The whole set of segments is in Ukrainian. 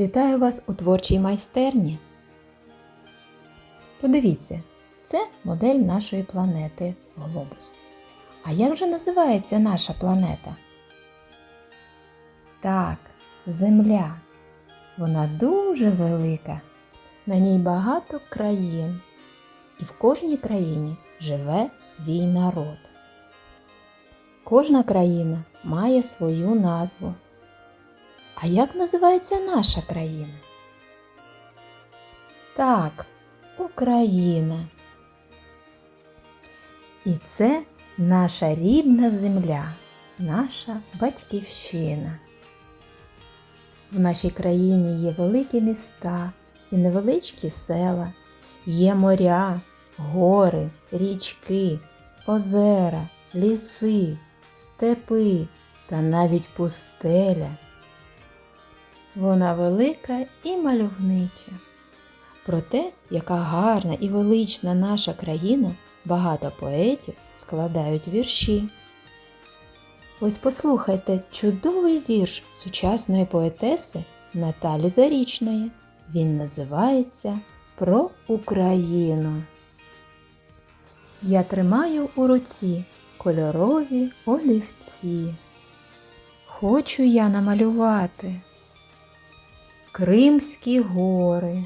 Вітаю вас у творчій майстерні. Подивіться, це модель нашої планети Глобус. А як же називається наша планета? Так, Земля. Вона дуже велика. На ній багато країн. І в кожній країні живе свій народ. Кожна країна має свою назву. А як називається наша країна? Так, Україна. І це наша рідна земля, наша батьківщина. В нашій країні є великі міста і невеличкі села, є моря, гори, річки, озера, ліси, степи та навіть пустеля. Вона велика і мальовнича. Про те, яка гарна і велична наша країна, багато поетів складають вірші. Ось послухайте чудовий вірш сучасної поетеси Наталі Зарічної. Він називається Про Україну. Я тримаю у руці кольорові олівці. Хочу я намалювати Кримські гори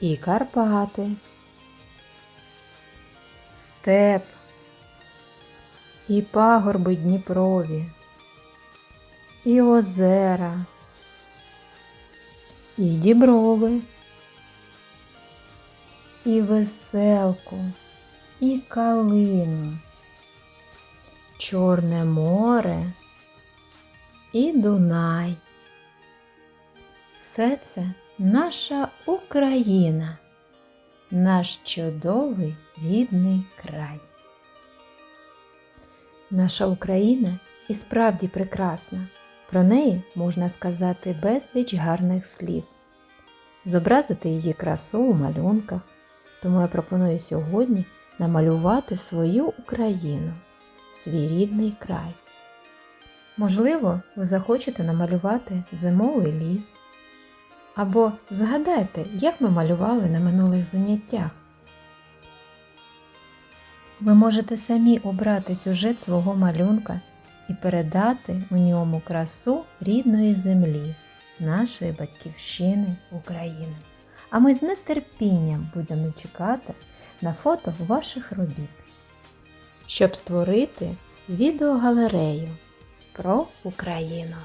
і Карпати, степ і пагорби Дніпрові, і озера, і діброви, і веселку, і калину, Чорне море і Дунай. Все це наша Україна, наш чудовий рідний край. Наша Україна і справді прекрасна. Про неї можна сказати безліч гарних слів, зобразити її красу у малюнках. Тому я пропоную сьогодні намалювати свою Україну, свій рідний край. Можливо, ви захочете намалювати зимовий ліс. Або згадайте, як ми малювали на минулих заняттях. Ви можете самі обрати сюжет свого малюнка і передати у ньому красу рідної землі, нашої батьківщини України. А ми з нетерпінням будемо чекати на фото ваших робіт, щоб створити відеогалерею про Україну.